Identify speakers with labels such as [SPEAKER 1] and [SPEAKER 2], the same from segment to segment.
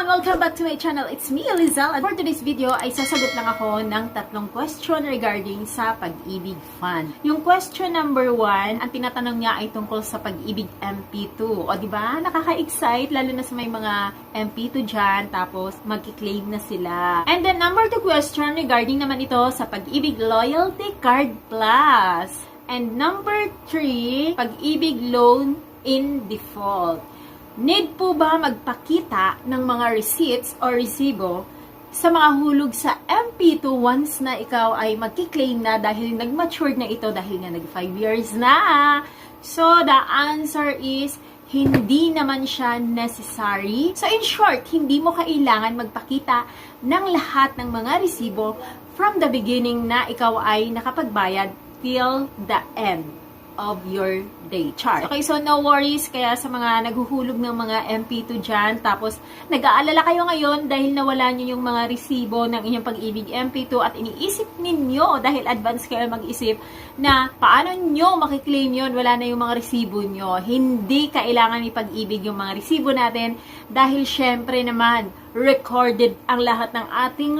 [SPEAKER 1] everyone! Welcome back to my channel. It's me, Lizelle. And for today's video ay sasagot lang ako ng tatlong question regarding sa pag-ibig fund. Yung question number one, ang tinatanong niya ay tungkol sa pag-ibig MP2. O ba? Nakaka-excite lalo na sa may mga MP2 dyan tapos magki-claim na sila. And then number two question regarding naman ito sa pag-ibig loyalty card plus. And number three, pag-ibig loan in default. Need po ba magpakita ng mga receipts or resibo sa mga hulog sa MP2 once na ikaw ay magkiklaim na dahil nag-mature na ito dahil nga nag 5 years na? So, the answer is hindi naman siya necessary. So, in short, hindi mo kailangan magpakita ng lahat ng mga resibo from the beginning na ikaw ay nakapagbayad till the end of your day chart. Okay, so no worries kaya sa mga naghuhulog ng mga MP2 dyan, tapos nag-aalala kayo ngayon dahil nawala nyo yung mga resibo ng inyong pag-ibig MP2 at iniisip ninyo dahil advance kayo mag-isip na paano nyo makiklaim yun, wala na yung mga resibo nyo. Hindi kailangan ipag-ibig yung mga resibo natin dahil syempre naman recorded ang lahat ng ating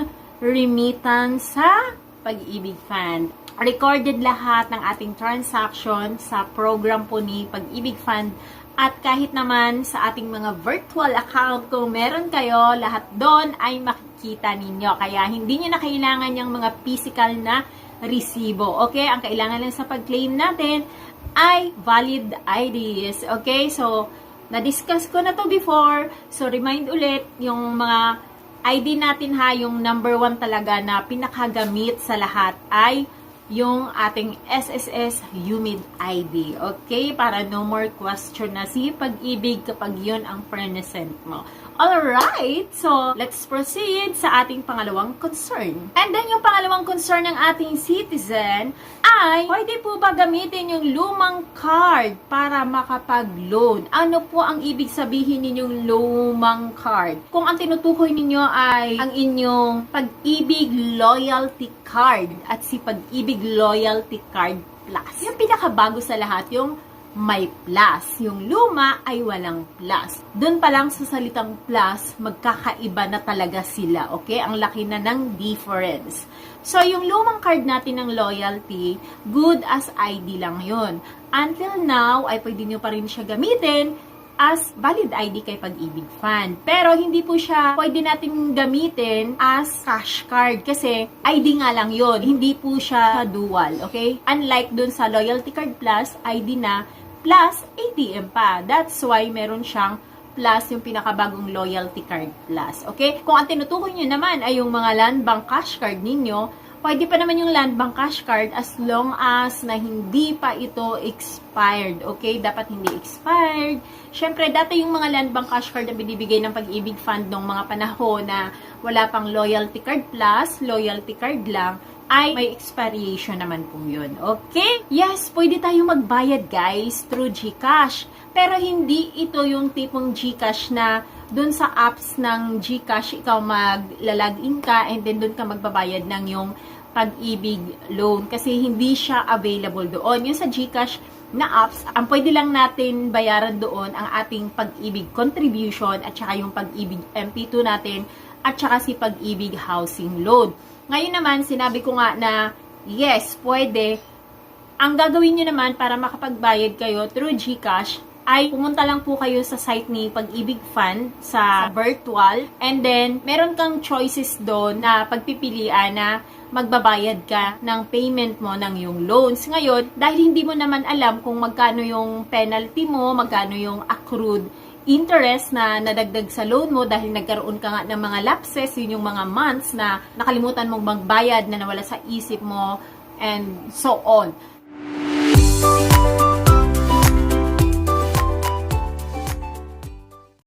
[SPEAKER 1] remittance sa pag-ibig fund recorded lahat ng ating transaction sa program po ni Pag-ibig Fund at kahit naman sa ating mga virtual account kung meron kayo, lahat doon ay makikita ninyo. Kaya hindi nyo na kailangan yung mga physical na resibo. Okay? Ang kailangan lang sa pag-claim natin ay valid IDs. Okay? So, na-discuss ko na to before. So, remind ulit yung mga ID natin ha, yung number one talaga na pinakagamit sa lahat ay yung ating SSS Humid ID. Okay? Para no more question na si pag-ibig kapag yun ang present mo. Alright, so let's proceed sa ating pangalawang concern. And then yung pangalawang concern ng ating citizen ay pwede po ba gamitin yung lumang card para makapag-loan? Ano po ang ibig sabihin ninyong lumang card? Kung ang tinutukoy ninyo ay ang inyong pag-ibig loyalty card at si pag-ibig loyalty card plus. Yung pinakabago sa lahat, yung may plus. Yung luma ay walang plus. Doon pa lang sa salitang plus, magkakaiba na talaga sila. Okay? Ang laki na ng difference. So, yung lumang card natin ng loyalty, good as ID lang yun. Until now, ay pwede nyo pa rin siya gamitin as valid ID kay Pag-ibig Fund. Pero hindi po siya pwede natin gamitin as cash card kasi ID nga lang yon Hindi po siya dual, okay? Unlike dun sa Loyalty Card Plus, ID na plus ATM pa. That's why meron siyang plus yung pinakabagong loyalty card plus. Okay? Kung ang tinutukoy nyo naman ay yung mga land bank cash card ninyo, pwede pa naman yung land bank cash card as long as na hindi pa ito expired. Okay? Dapat hindi expired. Siyempre, dati yung mga land bank cash card na binibigay ng pag-ibig fund nung mga panahon na wala pang loyalty card plus, loyalty card lang, ay may expiration naman po yun. Okay? Yes, pwede tayo magbayad guys through GCash. Pero hindi ito yung tipong GCash na dun sa apps ng GCash ikaw maglalagin ka and then dun ka magbabayad ng yung pag-ibig loan kasi hindi siya available doon. Yung sa GCash na apps, ang pwede lang natin bayaran doon ang ating pag-ibig contribution at saka yung pag-ibig MP2 natin at saka si pag-ibig housing loan. Ngayon naman, sinabi ko nga na yes, pwede. Ang gagawin nyo naman para makapagbayad kayo through GCash ay pumunta lang po kayo sa site ni Pag-ibig Fund sa virtual and then meron kang choices doon na pagpipilian na magbabayad ka ng payment mo ng yung loans. Ngayon, dahil hindi mo naman alam kung magkano yung penalty mo, magkano yung accrued interest na nadagdag sa loan mo dahil nagkaroon ka nga ng mga lapses, yun yung mga months na nakalimutan mong magbayad na nawala sa isip mo and so on.